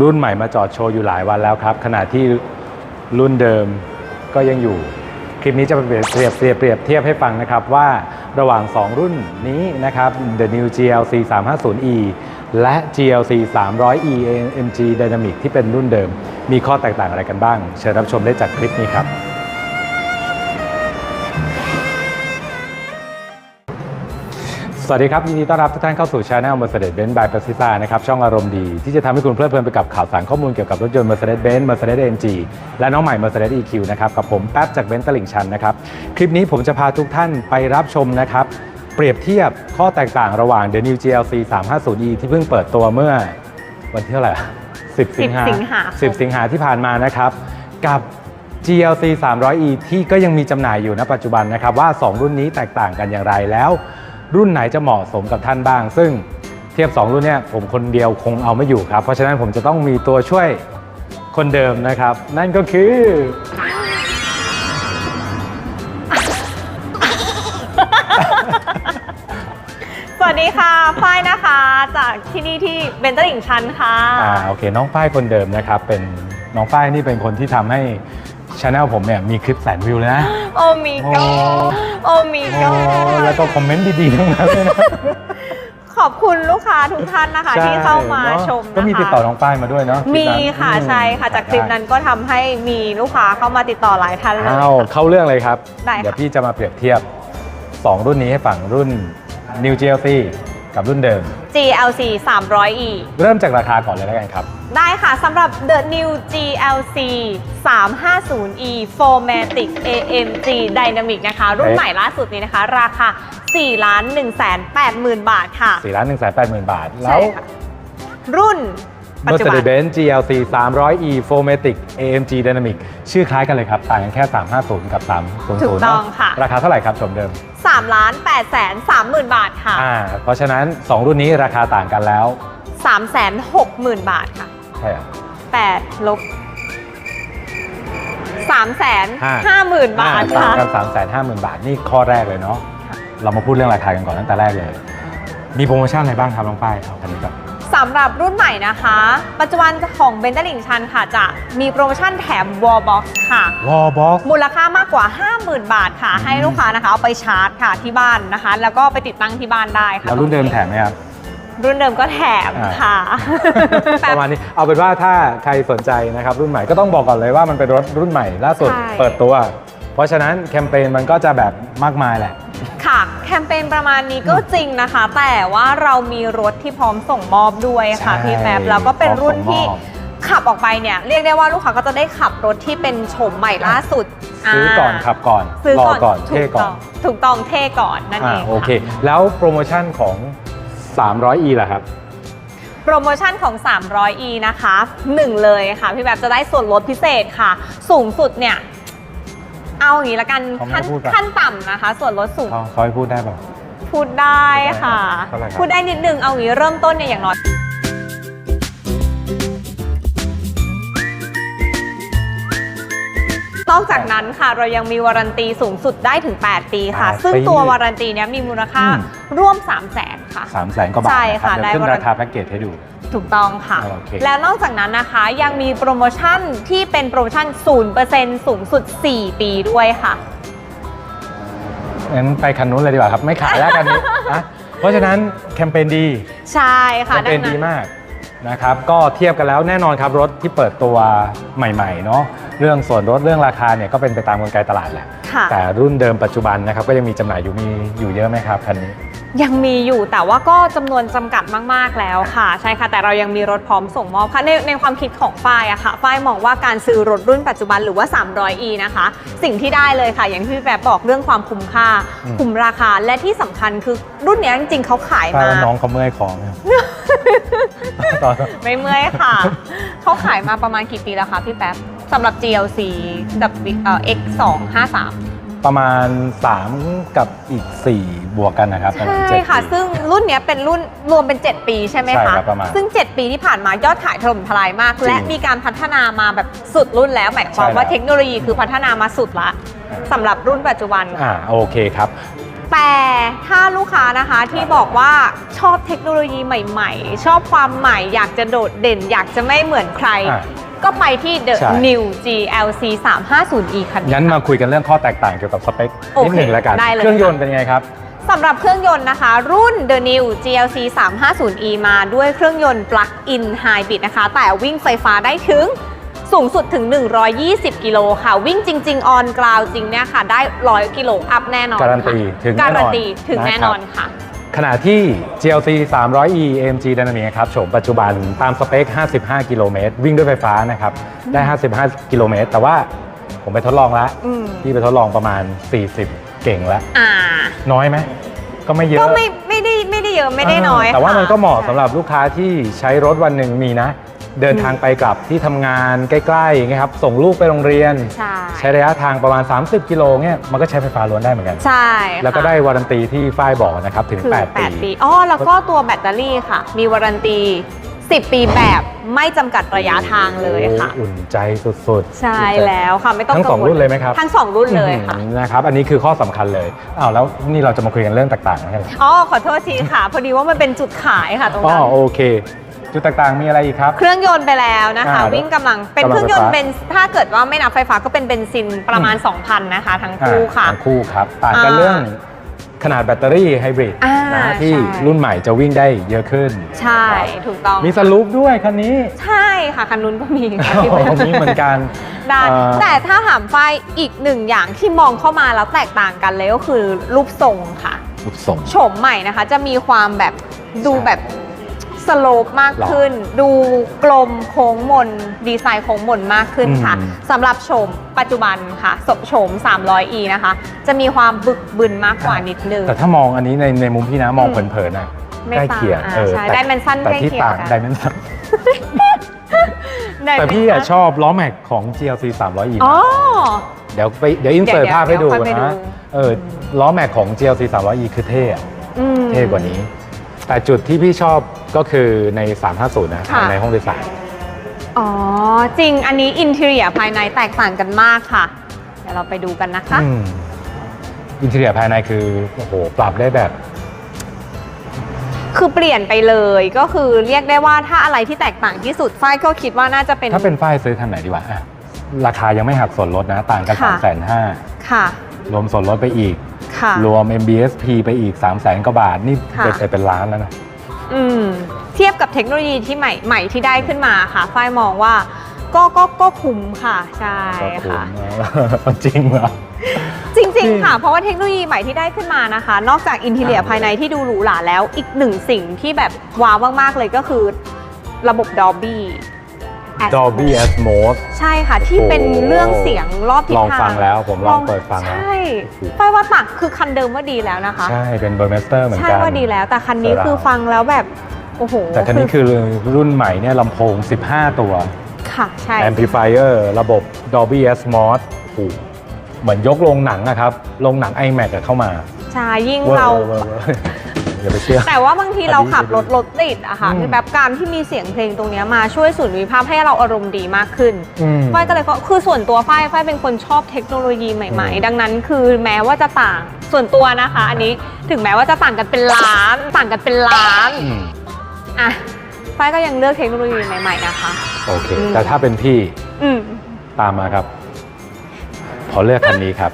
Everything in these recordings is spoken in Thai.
รุ่นใหม่มาจอดโชว์อยู่หลายวันแล้วครับ ขณะที่รุ่นเดิมก็ยังอยู่ คลิปนี้จะเปรียบเปรียบเปรียบเปรียบเทียบให้ฟังนะครับว่าระหว่าง 2 รุ่นนี้นะครับ The New GLC 350e และ GLC 300e AMG Dynamic ที่เป็นรุ่นเดิม มีข้อแตกต่างอะไรกันบ้าง เชิญรับชมได้จากคลิปนี้ครับ สวัสดีครับ ยินดีต้อนรับทุกท่านเข้าสู่ช anel Mercedes-Benz by p r e c i s a นะครับ ช่องอารมณ์ดี ที่จะทำให้คุณเพลิดเพลินไปกับข่าวสารข้อมูลเกี่ยวกับรถยนต์ Mercedes-Benz Mercedes-AMG และน้องใหม่ Mercedes EQ นะครับ กับผมแป๊บจากเบนซ์ตลิ่งชันนะครับ คลิปนี้ผมจะพาทุกท่านไปรับชมนะครับ เปรียบเทียบข้อแตกต่างระหว่าง The New GLC 350e ที่เพิ่งเปิดตัวเมื่อวันที่เท่าไหร่10 สิงหาสิงหาคม10 สิงหาที่ผ่านมานะครับกับ GLC 300e ที่ก็ยังมีจำหน่ายอยู่ณปัจจุบันนะครับว่า 2 รุ่นนี้แตกต่างกันอย่างไรแล้ว รุ่นไหนจะเหมาะสมกับท่านบ้าง ซึ่งเทียบ 2 รุ่นเนี่ยผมคนเดียวคงเอาไม่อยู่ครับ เพราะฉะนั้นผมจะต้องมีตัวช่วยคนเดิมนะครับ นั่นก็คือ สวัสดีค่ะฝ้ายนะคะ จากที่นี่ที่เบนเตอร์ลิงชันค่ะ อ่าโอเค น้องฝ้ายคนเดิมนะครับ เป็นน้องฝ้ายนี่เป็นคนที่ทำให้ช anel ผมเนี่ยมีคลิปแสนวิวเลยนะ โอมิโก โอ้โอมิโกโอ้แล้วก็คอมเมนต์ดีๆทั้งนั้นเลยนะขอบคุณลูกค้าทุกท่านนะคะ ที่เข้ามาในอะชมนะคะก็มีติดต่อน้องฝ้ายมาด้วยเนาะมีลิปนั้นค่ะอืมใช่ค่ะจากคลิปนั้นก็ทำให้มีลูกค้าเข้ามาติดต่อหลายท่านเลยอ้าวเข้าเรื่องเลยครับได้ค่ะเดี๋ยวพี่จะมาเปรียบเทียบ 2 รุ่นนี้ให้ฟังรุ่น New GLC กับรุ่นเดิม GLC 300e เริ่มจากราคาก่อนเลยแล้วกันครับ ได้ค่ะสำหรับ The New GLC 350e 4matic AMG Dynamic นะคะ รุ่นเอ๊ะใหม่ล่าสุดนี้นะคะ ราคา 4 ล้าน1 8 0 0 0 0 บาทค่ะ4ล้าน1 8 0 0 0 0 บาท แล้ใช่วค่ะรุ่น ปัจจุบัน Mercedes-Benz GLC 300e 4matic AMG Dynamic ชื่อคล้ายกันเลยครับ ต่างกันแค่ 350 กับ 300ถูกต้องเนค่ะ ราคาเท่าไหร่ครับชมเดิม3ล้าน8แสน3หมื่นบาทค่ะอ่าเพราะฉะนั้น 2 รุ่นนี้ราคาต่างกันแล้ว3แสน6หมื่นบาทค่ะ ใช่เหรอ8ลบ3แสนห้า5หมื่นบาทต่างค่ะกัน3 5 0 0 0 0 บาทนี่ข้อแรกเลยเนาะเรามาพูดเรื่องราคากันก่อนตั้งแต่แรกเลย มีโปรโมชั่นอะไรบ้างครับน้องป้ายเอาคันนี้ก่อน สำหรับรุ่นใหม่นะคะ ปัจจุบันของเบน t ์ลิงชันค่ะ จะมีโปรโมชั่นแถม Wall Box ค่ะ วอลบ็อกมูลค่ามากกว่า 50,000 บาทค่ะ ให้ลูกค้านะคะเอาไปชาร์จค่ะที่บ้านนะคะ แล้วก็ไปติดตั้งที่บ้านได้ค่ะแล้วรุ่นเดิมแถมไหมครับ รุ่นเดิมก็แถมอ่าค่ะ ประมาณนี้เอาเป็นว่าถ้าใครสนใจนะครับ รุ่นใหม่ก็ต้องบอกก่อนเลยว่ามันเป็นรถรุ่นใหม่ล่าสุดใช่ เปิดตัว เพราะฉะนั้นแคมเปญมันก็จะแบบมากมายแหละค่ะ แคมเปญประมาณนี้ก็จริงนะคะ แต่ว่าเรามีรถที่พร้อมส่งมอบด้วยค่ะใช่พี่แป๊บแล้วก็เป็นรุ่นที่พร้อมส่งมอบ ขับออกไปเนี่ย เรียกได้ว่าลูกค้าก็จะได้ขับรถที่เป็นโฉมใหม่ล่าสุดซื้อก่อนาขับก่อนซื้อรอก่อนก่อนถูเท่ก่อนต้องถูกต้องเท่ก่อนนั่นเออ่างโอเคค่ะแล้วโปรโมชั่นของ 300e ล่ะครับ โปรโมชั่นของ 300e นะคะหนึ่งเลยค่ะ พี่แบบจะได้ส่วนลดพิเศษค่ะ สูงสุดเนี่ย เอาอย่างนี้ละกันเขาไม่ขั้นพูดอะขั้นต่ำนะคะ ส่วนลดสูงเขาเขาให้พูดได้เปล่า พูดได้ค่ะ เท่าไหร่ครับ พูดได้นิดนึงเอางี้เริ่มต้นเนี่ยอย่างน้อย นอกจากนั้นค่ะเรายังมีวารันตีสูงสุดได้ถึง 8 ปีค่ะ แปดซึ่งปีตัววารันตีเนี้ยมีมูลค่าอืม ร่วม 3 0 0แสนค่ะ3 0 0แสนกว่าบาทใช่นะครับค่ะเดี๋ยวขึ้นได้ราคาแพ็กเกจให้ดู ถูกต้องค่ะ โอเค และนอกจากนั้นนะคะยังมีโปรโมชั่นที่เป็นโปรโมชั่น 0%สูงสุด 4 ปีด้วยค่ะ งั้นไปคันนู้นเลยดีกว่าครับ ไม่ขายแล้วกันนี้นะเพราะฉะนั้นแคมเปญดีใช่ค่ะแคมเปญดังดีนั้นมาก นะครับก็เทียบกันแล้วแน่นอนครับรถที่เปิดตัวใหม่ๆเนาะเรื่องส่วนลดเรื่องราคาเนี่ยก็เป็นไปตามกลไกตลาดแหละค่ะ แต่รุ่นเดิมปัจจุบันนะครับก็ยังมีจำหน่ายอยู่มีอยู่เยอะไหมครับคันนี้ ยังมีอยู่แต่ว่าก็จำนวนจำกัดมาก ๆ แล้วค่ะ ใช่ค่ะ แต่เรายังมีรถพร้อมส่งมอบค่ะในในความคิดของฝ้ายอะค่ะฝ้ายมองว่าการซื้อรถรุ่นปัจจุบันหรือว่า 300e นะคะ สิ่งที่ได้เลยค่ะ อย่างที่พี่แบบบอกเรื่องความคุ้มค่า อืม คุ้มราคาและที่สำคัญคือรุ่นเนี้ยจริงๆเขาขายป้ามาว่าน้องเขาเมื่อยคอไหมครับตอนไม่เมื่อยค่ะ เขาขายมาประมาณกี่ปีแล้วคะพี่แป๊บสำหรับ GLC กับเอ่อ X253 ประมาณ 3 กับอีก 4 บวกกันนะครับประมาณใช่เจ็ดค่ะ ปี ซึ่งรุ่นเนี้ยเป็นรุ่นรวมเป็น 7 ปีใช่ไหมใช่คะ ครับประมาณซึ่ง 7 ปีที่ผ่านมายอดขายถล่มทลายมาก จริงและมีการพัฒนามาแบบสุดรุ่นแล้วหมายความใช่ว่าแล้วเทคโนโลยีคือพัฒนามาสุดละอ่าสำหรับรุ่นปัจจุบัน อ่าโอเคครับ แต่ถ้าลูกค้านะคะที่บอกว่าชอบเทคโนโลยีใหม่ ๆ ชอบความใหม่ อยากจะโดดเด่น อยากจะไม่เหมือนใคร อะก็ไปที่ The ใช่ New GLC 350e คันนี้ งั้นมาคุยกันเรื่องข้อแตกต่างเกี่ยวกับสเปคโอเคนิดหนึ่งแล้วกันได้เลย เครื่องยนต์เป็นไงครับ สำหรับเครื่องยนต์นะคะ รุ่น The New GLC 350e มาด้วยเครื่องยนต์ Plug-in Hybrid นะคะ แต่วิ่งไฟฟ้าได้ถึง สูงสุดถึง 120 กิโลค่ะ วิ่งจริง ๆ ออนกราวจริงเนี่ยค่ะ ได้ 100 กิโลอัพแน่นอนการันตีค่ะถึงแน่นอนการันตีถึงแน่นอนนะครับค่ะ ขณะที่ GLC 300e AMG Dynamic ครับโฉมปัจจุบันตามสเปค 55 กิโลเมตร วิ่งด้วยไฟฟ้านะครับ ได้ 55 กิโลเมตร แต่ว่าผมไปทดลองแล้วอืมที่ไปทดลองประมาณ 40 เก่งแล้วอ่าน้อยไหมก็ไม่เยอะก็ไม่ไม่ได้ไม่ได้เยอะไม่ได้น้อย แต่ว่าค่ะมันก็เหมาะสำหรับลูกค้าที่ใช้รถวันหนึ่งมีนะ เดินทางไปกลับที่ทำงานใกล้ๆอย่างเงี้ยครับส่งลูกไปโรงเรียน ใช่ใช้ระยะทางประมาณ 30 กิโลเงี้ยมันก็ใช้ไฟฟ้าล้วนได้เหมือนกัน ใช่ค่ะแล้วก็ได้วารันตีที่ฝ้ายบอกนะครับถึง คือ8ปี8ปีอ๋อแล้วก็ตัวแบตเตอรี่ค่ะ มีวารันตี 10 ปีแบบไม่จำกัดระยะทางเลยค่ะ โอ้อุ่นใจสุดๆใช่แล้วค่ะไม่ต้องทั้งสองกัวรุ่นเลยไหมครับทั้งสองรุ่นเลยค่ะ อืมนะครับอันนี้คือข้อสำคัญเลยอ้าวแล้วนี่เราจะมาคุยกันเรื่องต่างๆนะครัอ๋อ ขอโทษทีค่ะ พอดีว่ามันเป็นจุดขายค่ะตรงอ๋อนั้น โอเค จุดต่างๆ มีอะไรอีกครับ เครื่องยนต์ไปแล้วนะคะ อ่าวิ่งกำลังเป็นกำลังเครื่องยนต์ไฟฟ้าเป็นถ้าเกิดว่าไม่นับไฟฟ้าก็เป็นเบนซินประมาณ 2,000 นะคะทั้งคู่ค่ะ อ่าทั้งคู่ครับต่างกันอ่าเรื่องขนาดแบตเตอรี่ไฮบริดอ่านะที่ใช่ รุ่นใหม่จะวิ่งได้เยอะขึ้นใช่ถูกต้อง มีสลูปด้วยคันนี้ใช่ค่ะคันนู้นก็มีค่ะที่โอ้โหมีเหมือนกัน ได้เอ่อ แต่ถ้าถามไฟอีกหนึ่งอย่างที่มองเข้ามาแล้วแตกต่างกันเลยก็คือรูปทรงค่ะ รูปทรง โฉมใหม่นะคะ จะมีความแบบดูใช่แบบ สโลปมากขึ้น ดูกลมโค้งมน ดีไซน์โค้งมนมากขึ้นค่ะอืมสำหรับโฉมปัจจุบันค่ะสโฉม 300e นะคะ จะมีความบึกบึนมากกว่านิดนึง แต่ถ้ามองอันนี้ในในมุมพี่นะมองอืมเผินๆน่ะไม่ใกล้เคียงต่างอ่าเออใช่แต่ dimension แต่ที่ใกล้เคียงต่างกันดิเมนชั่นแต่พี่อะชอบล้อแม็กของ GLC 300e อ๋อเดี๋ยวไปเดี๋ยวอินเสิร์ตเดี๋ยวภาพให้ดูเดี๋ยวค่อยไปดูนะเออล้อแม็กของ GLC 300e คือเท่อะอืมเท่กว่านี้ แต่จุดที่พี่ชอบ ก็คือใน 350 นะค่ะ ในห้องโดยสารอ๋อ จริงอันนี้อินเท i รียภายในแตกต่างกันมากค่ะ เดี๋ยวเราไปดูกันนะคะ อืมอินเทอร์เนียภายในคือโอ้โหปรับได้แบบ คือเปลี่ยนไปเลยก็คือเรียกได้ว่าถ้าอะไรที่แตกต่างที่สุดฝ้ายก็คิดว่าน่าจะเป็น ถ้าเป็นฝ้ายซื้อคันไหนดีวะอะราคายังไม่หักส่วนลดนะ ต่างกันค่ะ3 5 0 0 0ค่ะ รวมส่วนลดไปอีก ค่ะ รวม MBSP ไปอีก3 0 0 0 0 0กว่าบาท นี่ค่ะเป็นไปเป็นล้านแล้วนะ อืมเทียบกับเทคโนโลยีที่ใหม่ใหม่ที่ได้ขึ้นมาค่ะ ฝ้ายมองว่าก็ก็ก็คุ้มค่ะ ใช่ก็คุ้ค่ะมจริงเหรอจริงจริง ๆ ค่ะ เพราะว่าเทคโนโลยีใหม่ที่ได้ขึ้นมานะคะ นอกจากอินเท i รียภายในที่ดูหรูหราแล้ว อีกหนึ่งสิ่งที่แบบว้าวมาก ๆ เลยก็คือระบบ Dolby Atmos Dolby Atmos ใช่ค่ะ ที่เป็นเรื่องเสียงรอบทิศลองทางฟังแล้วผมลองเปิดฟังแล้วใช่ฝ้ายว่าต่างคือคันเดิมว่าดีแล้วนะคะ ใช่ เป็นเบอร์เมสเตอร์เหมือนใช่กันว่าดีแล้ว แต่คันนี้ Surround คือฟังแล้วแบบโอ้โหแต่คันนี้คือรุ่นใหม่เนี่ยลำโพง 15 ตัว ค่ะ ใช่ Amplifier ระบบ Dolby Atmos โอ้โหเหมือนยกโรงหนังนะครับโรงหนัง iMac อะเข้ามา ใช่ ยิ่งวอเราว อวอวอย่าไปเชื่อ แต่ว่าบางทีอันนี้เราขับรถรถติดอะค่ะอืมคือแบบการที่มีเสียงเพลงตรงเนี้ยมาช่วยสูนวิภาพให้เราอารมณ์ดีมากขึ้นอืมฝ้ายก็เลยก็คือส่วนตัวฝ้ายฝ้ายเป็นคนชอบเทคโนโลยีใหม่อืม ๆ ดังนั้นคือแม้ว่าจะต่างส่วนตัวนะคะ อันนี้ถึงแม้ว่าจะต่างกันเป็นล้านต่างกันเป็นล้านอืมอะฝ้ายก็ยังเลือกเทคโนโลยีใหม่ ๆนะคะ โอเค อืม แต่ถ้าเป็นพี่อืมตามมาครับ ขอเลือกคันนี้ครับ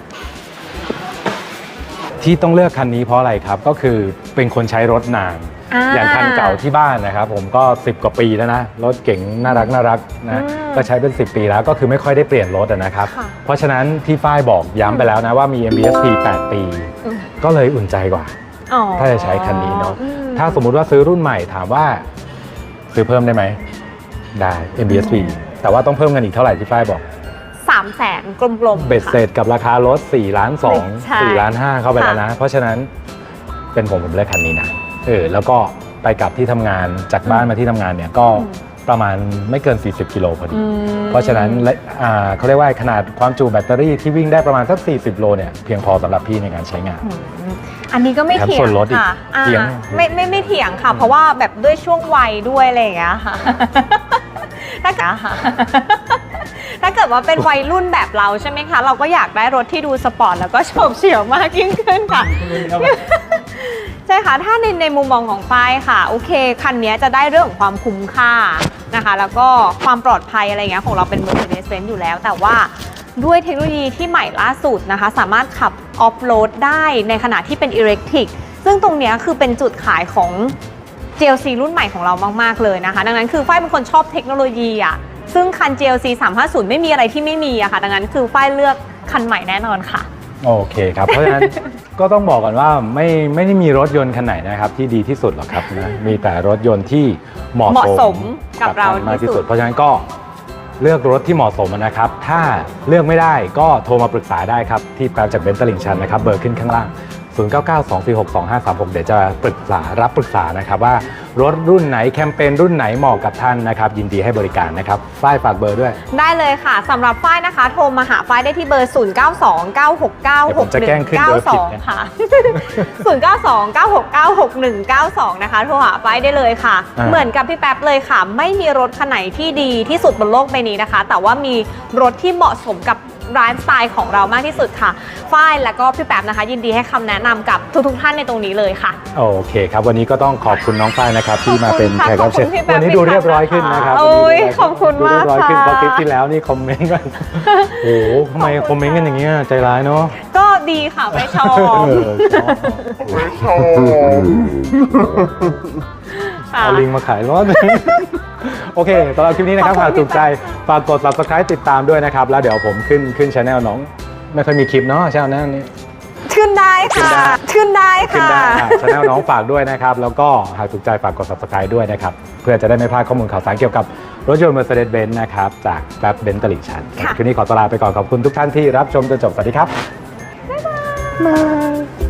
ที่ต้องเลือกคันนี้เพราะอะไรครับ ก็คือเป็นคนใช้รถนาน อ่า อย่างคันเก่าที่บ้านนะครับ ผมก็ 10 กว่าปีแล้วนะ รถเก๋งน่ารักน่ารักนะอืมก็ใช้เป็น 10 ปีแล้วก็คือไม่ค่อยได้เปลี่ยนรถอะนะครับ ค่ะ เพราะฉะนั้นที่ฝ้ายบอกย้ำไปแล้วนะว่ามี MBSP 8 ปี อืมก็เลยอุ่นใจกว่า อ๋อถ้าจะใช้คันนี้เนาะ อืมถ้าสมมุติว่าซื้อรุ่นใหม่ถามว่าซื้อเพิ่มได้ไหม ได้ MBSP แต่ว่าต้องเพิ่มเงินอีกเท่าไหร่ที่ฝ้ายบอก สามแสนกลมๆเบ็ดค่ะเสร็จกับราคารถ4ล้านใช่2 4ล้าน5เข้าไปแล้วค่ะนะ เพราะฉะนั้นเป็นผมผมเลือกคันนี้นะเออแล้วก็ไปกลับที่ทำงานจากบ้านมาที่ทำงานเนี่ยก็ประมาณไม่เกิน 40 กิโลพอดีอืมเพราะฉะนั้นและอ่าเขาเรียกว่าขนาดความจุแบตเตอรี่ที่วิ่งได้ประมาณสัก 40 โลเนี่ยเพียงพอสำหรับพี่ในการใช้งานอืมอันนี้ก็ไม่แถมเถียส่งวนลดอีกค่ะอ่าเถียงไม่ไม่ไม่เถียงค่ะ เพราะว่าแบบด้วยช่วงวัยด้วยอะไรอย่างเงี้ยค่ะถ้าเกิดค่ะ ถ้าเกิดว่าเป็นวัยรุ่นแบบเราใช่ไหมคะ เราก็อยากได้รถที่ดูสปอร์ตแล้วก็โฉบเฉี่ยวมากยิ่งขึ้นค่ะ ใช่ค่ะ ถ้าในในมุมมองของฝ้ายค่ะ โอเค คันนี้จะได้เรื่องของความคุ้มค่านะคะ แล้วก็ความปลอดภัยอะไรเงี้ยของเราเป็น Mercedes-Benz อยู่แล้ว แต่ว่าด้วยเทคโนโลยีที่ใหม่ล่าสุดนะคะ สามารถขับออฟโรดได้ในขณะที่เป็นอิเล็กทริกซึ่งตรงนี้คือเป็นจุดขายของ GLC รุ่นใหม่ของเรามาก ๆ เลยนะคะ ดังนั้นคือฝ้ายเป็นคนชอบเทคโนโลยีอะ ซึ่งคัน GLC 350 ไม่มีอะไรที่ไม่มีอะค่ะ ดังนั้นคือฝ้ายเลือกคันใหม่แน่นอนค่ะ โอเคครับ เพราะฉะนั้น ก็ต้องบอกก่อนว่าไม่ไม่ได้มีรถยนต์คันไหนนะครับ ที่ดีที่สุดหรอกครับนะมีแต่รถยนต์ที่เหมาะเหมาะสสมมกับเราท่นมากที่ที่สุสุด ด เพราะฉะนั้นก็เลือกรถที่เหมาะสมนะครับ ถ้าเลือกไม่ได้ก็โทรมาปรึกษาได้ครับ ที่แปลจากเบนซ์ตลิงชันนะครับ เบอร์ขึ้นข้างล่าง 0 9 9 2 4 6 2 5 3 6 เดี๋ยวจะปรึกษารับปรึกษานะครับว่า รถรุ่นไหนแคมเปญรุ่นไหนเหมาะกับท่านนะครับ ยินดีให้บริการนะครับฝ้ายฝากเบอร์ด้วย ได้เลยค่ะสำหรับฝ้ายนะคะ โทรมาหาฝ้ายได้ที่เบอร์ 0 9 2 9 6 9 เดี๋ยวผมจะแกล้ง6ขึ้น1 เบอร์ผิดนะ9 2ค่ะ 0 9 2 9 6 9 6 1 9 2 นะคะ โทรหาฝ้ายได้เลยค่ะ อ่า เหมือนกับพี่แป๊บเลยค่ะ ไม่มีรถคันไหนที่ดีที่สุดบนโลกใบนี้นะคะ แต่ว่ามีรถที่เหมาะสมกับ ร้านสไตล์ของเรามากที่สุดค่ะ ฝ้ายแล้วก็พี่แป๊บนะคะ ยินดีให้คำแนะนำกับทุกๆท่านในตรงนี้เลยค่ะ โอเคครับ วันนี้ก็ต้องขอบคุณน้องฝ้ายนะครับ ที่มาเป็นแขกรับเชิญขอบคุณพี่แป๊บวันนี้ดูเรียบร้อยขึ้นนะครับโอ้ยวันนี้ดูขอบคุณมากดูเรียบร้อยขึ้นค่ะเพราะคลิปที่แล้วนี่คอมเมนต์กันโอ้โหทำไมคอมเมนต์กันอย่างเงี้ยใจร้ายเนาะก็ดีค่ะไม่ชอบเออชอบ ค่ะ เอาลิงมาขายรถ โอเคสำหรับคลิปนี้นะครับขอบคุณหากถูกใจฝากกด subscribe ติดตามด้วยนะครับ แล้วเดี๋ยวผมขึ้นขึ้นช anel น้อง ไม่ค่อยมีคลิปเนาะช anel นี้ ขึ้นได้ค่ะ ขึ้นได้ขึ้นค่ะ ได้ช anel น้องฝากด้วยนะครับ แล้วก็หากถูกใจฝากกด subscribe ด้วยนะครับ เพื่อจะได้ไม่พลาดข้อมูลข่าวสารเกี่ยวกับรถยนต์ Mercedes-Benz นะครับ จากแป๊บเบนซ์ตลิ่งชันค่ะ คลิปนี้ขอตวลาไปก่อนขอบคุณทุกท่านที่รับชมจนจบสวัสดีครับบ๊ายบาย